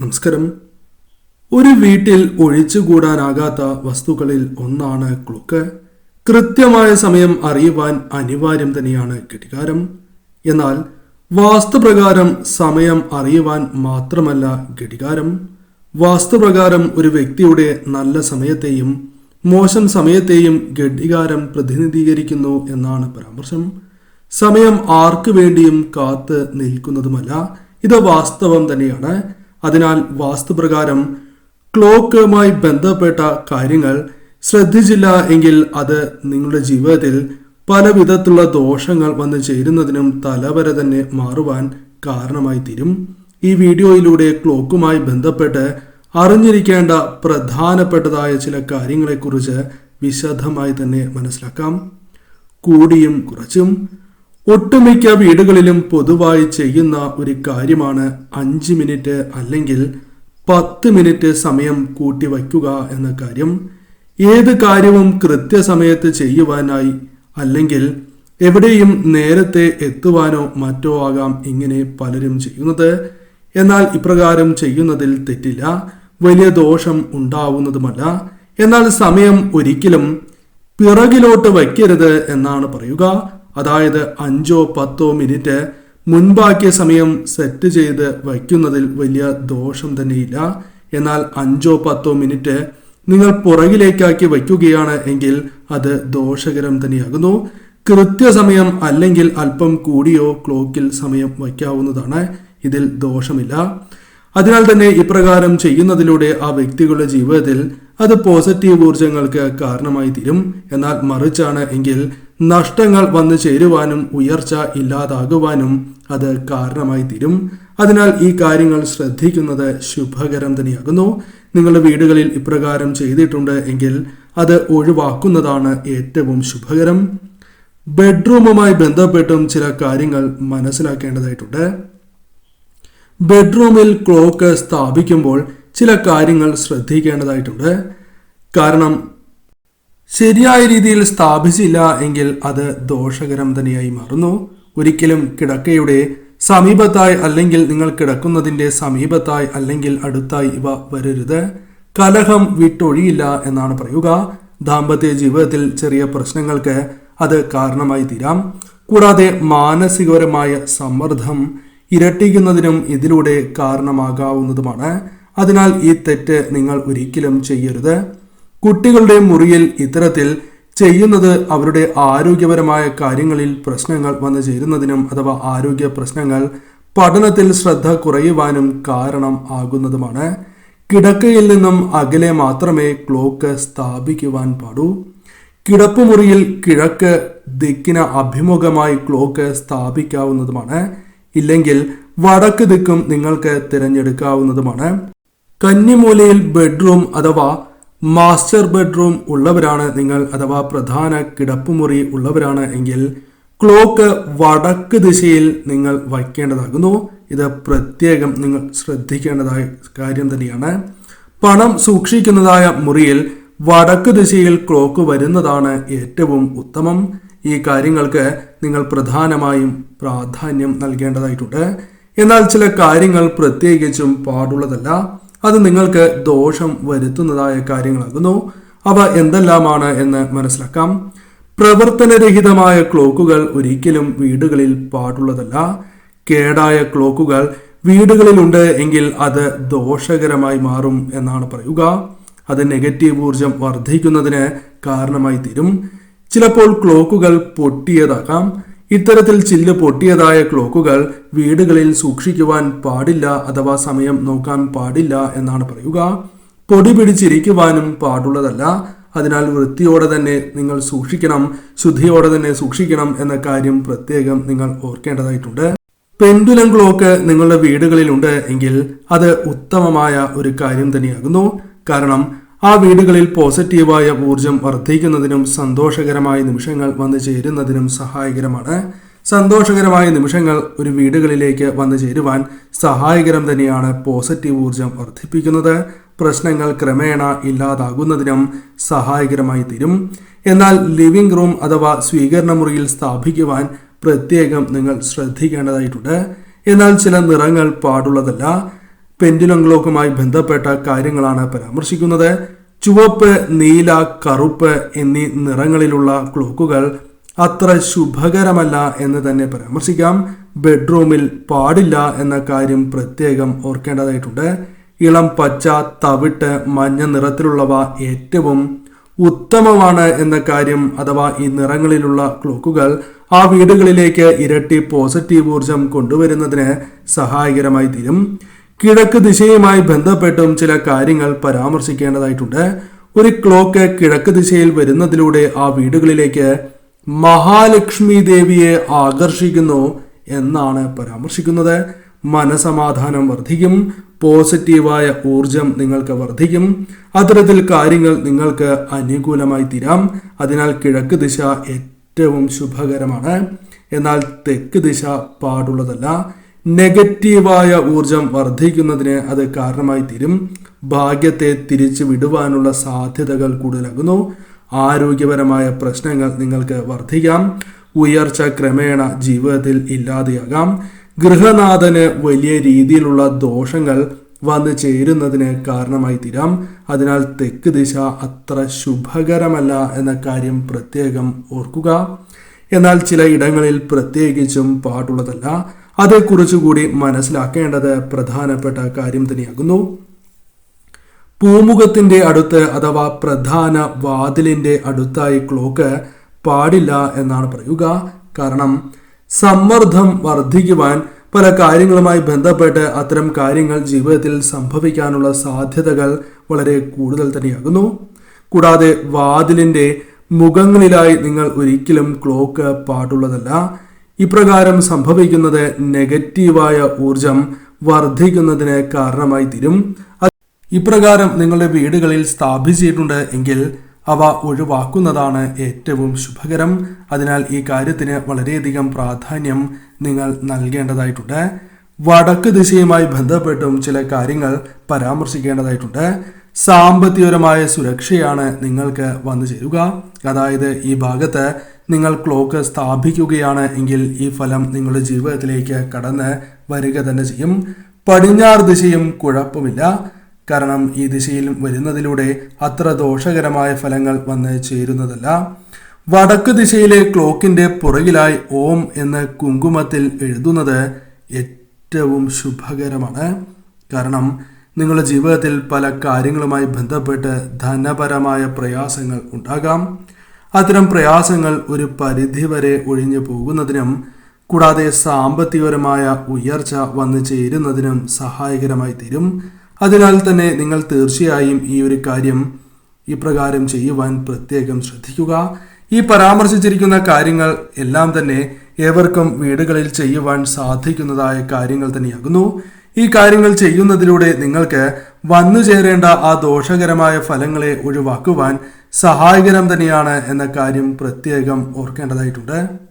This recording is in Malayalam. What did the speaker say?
നമസ്കാരം. ഒരു വീട്ടിൽ ഒഴിച്ചുകൂടാനാകാത്ത വസ്തുക്കളിൽ ഒന്നാണ് ക്ലുക്ക്. കൃത്യമായ സമയം അറിയുവാൻ അനിവാര്യം തന്നെയാണ് ഘടികാരം. എന്നാൽ വാസ്തുപ്രകാരം സമയം അറിയുവാൻ മാത്രമല്ല ഘടികാരം. വാസ്തുപ്രകാരം ഒരു വ്യക്തിയുടെ നല്ല സമയത്തെയും മോശം സമയത്തെയും ഘടികാരം പ്രതിനിധീകരിക്കുന്നു എന്നാണ് പരാമർശം. സമയം ആർക്കു വേണ്ടിയും കാത്ത് നിൽക്കുന്നതുമല്ല. ഇത് വാസ്തവം തന്നെയാണ്. അതിനാൽ വാസ്തുപ്രകാരം ക്ലോക്കുമായി ബന്ധപ്പെട്ട കാര്യങ്ങൾ ശ്രദ്ധിച്ചില്ല എങ്കിൽ അത് നിങ്ങളുടെ ജീവിതത്തിൽ പല വിധത്തിലുള്ള ദോഷങ്ങൾ വന്നു ചേരുന്നതിനും തലവരെ തന്നെ മാറുവാൻ കാരണമായി തീരും ഈ വീഡിയോയിലൂടെ ക്ലോക്കുമായി ബന്ധപ്പെട്ട് അറിഞ്ഞിരിക്കേണ്ട പ്രധാനപ്പെട്ടതായ ചില കാര്യങ്ങളെക്കുറിച്ച് വിശദമായി തന്നെ മനസ്സിലാക്കാം. കൂടിയും കുറച്ചും ഒട്ടുമിക്ക വീടുകളിലും പൊതുവായി ചെയ്യുന്ന ഒരു കാര്യമാണ് അഞ്ച് മിനിറ്റ് അല്ലെങ്കിൽ പത്ത് മിനിറ്റ് സമയം കൂട്ടി വയ്ക്കുക എന്ന കാര്യം. ഏത് കാര്യവും കൃത്യസമയത്ത് ചെയ്യുവാനായി അല്ലെങ്കിൽ എവിടെയും നേരത്തെ എത്തുവാനോ മറ്റോ ആകാം ഇങ്ങനെ പലരും ചെയ്യുന്നത്. എന്നാൽ ഇപ്രകാരം ചെയ്യുന്നതിൽ തെറ്റില്ല. വലിയ ദോഷം ഉണ്ടാവുന്നതുമല്ല. എന്നാൽ സമയം ഒരിക്കലും പിറകിലോട്ട് വയ്ക്കരുത് എന്നാണ് പറയുക. അതായത് അഞ്ചോ പത്തോ മിനിറ്റ് മുൻപാക്കിയ സമയം സെറ്റ് ചെയ്ത് വയ്ക്കുന്നതിൽ വലിയ ദോഷം തന്നെയില്ല. എന്നാൽ അഞ്ചോ പത്തോ മിനിറ്റ് നിങ്ങൾ പുറകിലേക്കാക്കി വയ്ക്കുകയാണ് എങ്കിൽ അത് ദോഷകരം തന്നെയാകുന്നു. കൃത്യസമയം അല്ലെങ്കിൽ അല്പം കൂടിയോ ക്ലോക്കിൽ സമയം വയ്ക്കാവുന്നതാണ്. ഇതിൽ ദോഷമില്ല. അതിനാൽ തന്നെ ഇപ്രകാരം ചെയ്യുന്നതിലൂടെ ആ വ്യക്തികളുടെ ജീവിതത്തിൽ അത് പോസിറ്റീവ് ഊർജങ്ങൾക്ക് കാരണമായി തീരും. എന്നാൽ മറിച്ചാണ് എങ്കിൽ നഷ്ടങ്ങൾ വന്നു ചേരുവാനും ഉയർച്ച ഇല്ലാതാകുവാനും അത് കാരണമായി തീരും. അതിനാൽ ഈ കാര്യങ്ങൾ ശ്രദ്ധിക്കുന്നത് ശുഭകരം തന്നെയാകുന്നു. നിങ്ങളുടെ വീടുകളിൽ ഇപ്രകാരം ചെയ്തിട്ടുണ്ട് എങ്കിൽ അത് ഒഴിവാക്കുന്നതാണ് ഏറ്റവും ശുഭകരം. ബെഡ്റൂമുമായി ബന്ധപ്പെട്ടും ചില കാര്യങ്ങൾ മനസ്സിലാക്കേണ്ടതായിട്ടുണ്ട്. ബെഡ്റൂമിൽ ക്ലോക്ക് സ്ഥാപിക്കുമ്പോൾ ചില കാര്യങ്ങൾ ശ്രദ്ധിക്കേണ്ടതായിട്ടുണ്ട്. കാരണം ശരിയായ രീതിയിൽ സ്ഥാപിച്ചില്ല എങ്കിൽ അത് ദോഷകരം തന്നെയായി മാറുന്നു. ഒരിക്കലും കിടക്കയുടെ സമീപത്തായി അല്ലെങ്കിൽ നിങ്ങൾ കിടക്കുന്നതിന്റെ സമീപത്തായി അല്ലെങ്കിൽ അടുത്തായി ഇവ വരരുത്. കലഹം വിട്ടൊഴിയില്ല എന്നാണ് പറയുക. ദാമ്പത്യ ജീവിതത്തിൽ ചെറിയ പ്രശ്നങ്ങൾക്ക് അത് കാരണമായി തീരാം. കൂടാതെ മാനസികപരമായ സമ്മർദ്ദം ഇരട്ടിക്കുന്നതിനും ഇതിലൂടെ കാരണമാകാവുന്നതുമാണ്. അതിനാൽ ഈ തെറ്റ് നിങ്ങൾ ഒരിക്കലും ചെയ്യരുത്. കുട്ടികളുടെ മുറിയിൽ ഇത്തരത്തിൽ ചെയ്യുന്നത് അവരുടെ ആരോഗ്യപരമായ കാര്യങ്ങളിൽ പ്രശ്നങ്ങൾ വന്നു ചേരുന്നതിനും അഥവാ ആരോഗ്യ പ്രശ്നങ്ങൾ പഠനത്തിൽ ശ്രദ്ധ കുറയുവാനും കാരണം ആകുന്നതുമാണ്. കിടക്കയിൽ നിന്നും അകലെ മാത്രമേ ക്ലോക്ക് സ്ഥാപിക്കുവാൻ പാടൂ. കിടപ്പുമുറിയിൽ കിഴക്ക് ദിക്കിന് അഭിമുഖമായി ക്ലോക്ക് സ്ഥാപിക്കാവുന്നതുമാണ്. ഇല്ലെങ്കിൽ വടക്ക് ദിക്കും നിങ്ങൾക്ക് തിരഞ്ഞെടുക്കാവുന്നതുമാണ്. കന്നിമൂലയിൽ ബെഡ്റൂം അഥവാ മാസ്റ്റർ ബെഡ്റൂം ഉള്ളവരാണ് നിങ്ങൾ അഥവാ പ്രധാന കിടപ്പുമുറി ഉള്ളവരാണ് എങ്കിൽ ക്ലോക്ക് വടക്ക് ദിശയിൽ നിങ്ങൾ വയ്ക്കേണ്ടതാകുന്നു. ഇത് പ്രത്യേകം നിങ്ങൾ ശ്രദ്ധിക്കേണ്ടതായ കാര്യം തന്നെയാണ്. പണം സൂക്ഷിക്കുന്നതായ മുറിയിൽ വടക്ക് ദിശയിൽ ക്ലോക്ക് വരുന്നതാണ് ഏറ്റവും ഉത്തമം. ഈ കാര്യങ്ങൾക്ക് നിങ്ങൾ പ്രധാനമായും പ്രാധാന്യം നൽകേണ്ടതായിട്ടുണ്ട്. എന്നാൽ ചില കാര്യങ്ങൾ പ്രത്യേകിച്ചും പാടുള്ളതല്ല. അത് നിങ്ങൾക്ക് ദോഷം വരുത്തുന്നതായ കാര്യങ്ങളാകുന്നു. അവ എന്തെല്ലാമാണ് എന്ന് മനസ്സിലാക്കാം. പ്രവർത്തനരഹിതമായ ക്ലോക്കുകൾ ഒരിക്കലും വീടുകളിൽ പാടുള്ളതല്ല. കേടായ ക്ലോക്കുകൾ വീടുകളിലുണ്ട് എങ്കിൽ അത് ദോഷകരമായി മാറും എന്നാണ് പറയുക. അത് നെഗറ്റീവ് ഊർജം വർദ്ധിക്കുന്നതിന് കാരണമായി തീരും. ചിലപ്പോൾ ക്ലോക്കുകൾ പൊട്ടിയതാകാം. ഇത്തരത്തിൽ ചില്ല് പൊട്ടിയതായ ക്ലോക്കുകൾ വീടുകളിൽ സൂക്ഷിക്കുവാൻ പാടില്ല അഥവാ സമയം നോക്കാൻ പാടില്ല എന്നാണ് പറയുക. പൊടി പിടിച്ചിരിക്കുവാനും പാടുള്ളതല്ല. അതിനാൽ വൃത്തിയോടെ തന്നെ നിങ്ങൾ സൂക്ഷിക്കണം ശുദ്ധിയോടെ തന്നെ സൂക്ഷിക്കണം എന്ന കാര്യം പ്രത്യേകം നിങ്ങൾ ഓർക്കേണ്ടതായിട്ടുണ്ട്. പെൻഡുലം ക്ലോക്ക് നിങ്ങളുടെ വീടുകളിലുണ്ട് എങ്കിൽ അത് ഉത്തമമായ ഒരു കാര്യം തന്നെയാകുന്നു. കാരണം ആ വീടുകളിൽ പോസിറ്റീവായ ഊർജം വർദ്ധിക്കുന്നതിനും സന്തോഷകരമായ നിമിഷങ്ങൾ വന്നു ചേരുന്നതിനും സഹായകരമാണ്. സന്തോഷകരമായ നിമിഷങ്ങൾ ഒരു വീടുകളിലേക്ക് വന്നു ചേരുവാൻ സഹായകരം തന്നെയാണ് പോസിറ്റീവ് ഊർജം വർദ്ധിപ്പിക്കുന്നത്. പ്രശ്നങ്ങൾ ക്രമേണ ഇല്ലാതാകുന്നതിനും സഹായകരമായി തീരും. എന്നാൽ ലിവിംഗ് റൂം അഥവാ സ്വീകരണ മുറിയിൽ സ്ഥാപിക്കുവാൻ പ്രത്യേകം നിങ്ങൾ ശ്രദ്ധിക്കേണ്ടതായിട്ടുണ്ട്. എന്നാൽ ചില നിറങ്ങൾ പാടുള്ളതല്ല. പെൻഡുലം ക്ലോക്കുമായി ബന്ധപ്പെട്ട കാര്യങ്ങളാണ് പരാമർശിക്കുന്നത്. ചുവപ്പ് നീല കറുപ്പ് എന്നീ നിറങ്ങളിലുള്ള ക്ലോക്കുകൾ അത്ര ശുഭകരമല്ല എന്ന് തന്നെ പരാമർശിക്കാം. ബെഡ്റൂമിൽ പാടില്ല എന്ന കാര്യം പ്രത്യേകം ഓർക്കേണ്ടതായിട്ടുണ്ട്. ഇളം പച്ച തവിട്ട് മഞ്ഞ നിറത്തിലുള്ളവ ഏറ്റവും ഉത്തമമാണ് എന്ന കാര്യം അഥവാ ഈ നിറങ്ങളിലുള്ള ക്ലോക്കുകൾ ആ വീടുകളിലേക്ക് ഇരട്ടി പോസിറ്റീവ് ഊർജം കൊണ്ടുവരുന്നതിന് സഹായകരമായി തീരും. കിഴക്ക് ദിശയുമായി ബന്ധപ്പെട്ടും ചില കാര്യങ്ങൾ പരാമർശിക്കേണ്ടതായിട്ടുണ്ട്. ഒരു ക്ലോക്ക് കിഴക്ക് ദിശയിൽ വരുന്നതിലൂടെ ആ വീടുകളിലേക്ക് മഹാലക്ഷ്മി ദേവിയെ ആകർഷിക്കുന്നു എന്നാണ് പരാമർശിക്കുന്നത്. മനസമാധാനം വർദ്ധിക്കും പോസിറ്റീവായ ഊർജം നിങ്ങൾക്ക് വർദ്ധിക്കും. അത്തരത്തിൽ കാര്യങ്ങൾ നിങ്ങൾക്ക് അനുകൂലമായി തീരാം. അതിനാൽ കിഴക്ക് ദിശ ഏറ്റവും ശുഭകരമാണ്. എന്നാൽ തെക്ക് ദിശ പാടുള്ളതല്ല. നെഗറ്റീവായ ഊർജം വർദ്ധിക്കുന്നതിന് അത് കാരണമായി തീരും. ഭാഗ്യത്തെ തിരിച്ചു വിടുവാനുള്ള സാധ്യതകൾ കൂടുതലാകുന്നു. ആരോഗ്യപരമായ പ്രശ്നങ്ങൾ നിങ്ങൾക്ക് വർദ്ധിക്കാം. ഉയർച്ച ക്രമേണ ജീവിതത്തിൽ ഇല്ലാതെയാകാം. ഗൃഹനാഥന് വലിയ രീതിയിലുള്ള ദോഷങ്ങൾ വന്നു ചേരുന്നതിന് കാരണമായി തീരാം. അതിനാൽ തെക്ക് ദിശ അത്ര ശുഭകരമല്ല എന്ന കാര്യം പ്രത്യേകം ഓർക്കുക. എന്നാൽ ചില ഇടങ്ങളിൽ പ്രത്യേകിച്ചും പാടുള്ളതല്ല. അതേക്കുറിച്ചുകൂടി മനസ്സിലാക്കേണ്ടത് പ്രധാനപ്പെട്ട കാര്യം തന്നെയാകുന്നു. പൂമുഖത്തിന്റെ അടുത്ത് അഥവാ പ്രധാന വാതിലിന്റെ അടുത്തായി ക്ലോക്ക് പാടില്ല എന്നാണ് പറയുക. കാരണം സമ്മർദ്ദം വർദ്ധിക്കുവാൻ പല കാര്യങ്ങളുമായി ബന്ധപ്പെട്ട് അത്തരം കാര്യങ്ങൾ ജീവിതത്തിൽ സംഭവിക്കാനുള്ള സാധ്യതകൾ വളരെ കൂടുതൽ തന്നെയാകുന്നു. കൂടാതെ വാതിലിന്റെ മുഖങ്ങളിലായി നിങ്ങൾ ഒരിക്കലും ക്ലോക്ക് പാടുള്ളതല്ല. ഇപ്രകാരം സംഭവിക്കുന്നത് നെഗറ്റീവായ ഊർജം വർദ്ധിക്കുന്നതിന് കാരണമായി തീരും. ഇപ്രകാരം നിങ്ങളുടെ വീടുകളിൽ സ്ഥാപിച്ചിട്ടുണ്ട് എങ്കിൽ അവ ഒഴിവാക്കുന്നതാണ് ഏറ്റവും ശുഭകരം. അതിനാൽ ഈ കാര്യത്തിന് വളരെയധികം പ്രാധാന്യം നിങ്ങൾ നൽകേണ്ടതായിട്ടുണ്ട്. വടക്ക് ദിശയുമായി ബന്ധപ്പെട്ടും ചില കാര്യങ്ങൾ പരാമർശിക്കേണ്ടതായിട്ടുണ്ട്. സാമ്പത്തികപരമായ സുരക്ഷയാണ് നിങ്ങൾക്ക് വന്നു ചേരുക. അതായത് ഈ ഭാഗത്ത് നിങ്ങൾ ക്ലോക്ക് സ്ഥാപിക്കുകയാണ് എങ്കിൽ ഈ ഫലം നിങ്ങളുടെ ജീവിതത്തിലേക്ക് കടന്ന് വരിക തന്നെ ചെയ്യും. പടിഞ്ഞാറ് ദിശയും കുഴപ്പമില്ല. കാരണം ഈ ദിശയിൽ വരുന്നതിലൂടെ അത്ര ദോഷകരമായ ഫലങ്ങൾ വന്ന് ചേരുന്നതല്ല. വടക്ക് ദിശയിലെ ക്ലോക്കിന്റെ പുറകിലായി ഓം എന്ന് കുങ്കുമത്തിൽ എഴുതുന്നത് ഏറ്റവും ശുഭകരമാണ്. കാരണം നിങ്ങളുടെ ജീവിതത്തിൽ പല കാര്യങ്ങളുമായി ബന്ധപ്പെട്ട് ധനപരമായ പ്രയാസങ്ങൾ ഉണ്ടാകാം. അത്തരം പ്രയാസങ്ങൾ ഒരു പരിധിവരെ ഒഴിഞ്ഞു പോകുന്നതിനും കൂടാതെ സാമ്പത്തികപരമായ ഉയർച്ച വന്നു ചേരുന്നതിനും സഹായകരമായി തീരും. അതിനാൽ തന്നെ നിങ്ങൾ തീർച്ചയായും ഈ ഒരു കാര്യം ഇപ്രകാരം ചെയ്യുവാൻ പ്രത്യേകം ശ്രദ്ധിക്കുക. ഈ പരാമർശിച്ചിരിക്കുന്ന കാര്യങ്ങൾ എല്ലാം തന്നെ ഏവർക്കും വീടുകളിൽ ചെയ്യുവാൻ സാധിക്കുന്നതായ കാര്യങ്ങൾ തന്നെയാകുന്നു. ഈ കാര്യങ്ങൾ ചെയ്യുന്നതിലൂടെ നിങ്ങൾക്ക് വന്നു ചേരേണ്ട ആ ദോഷകരമായ ഫലങ്ങളെ ഒഴിവാക്കുവാൻ സഹായകരം തന്നെയാണ് എന്ന കാര്യം പ്രത്യേകം ഓർക്കേണ്ടതായിട്ടുണ്ട്.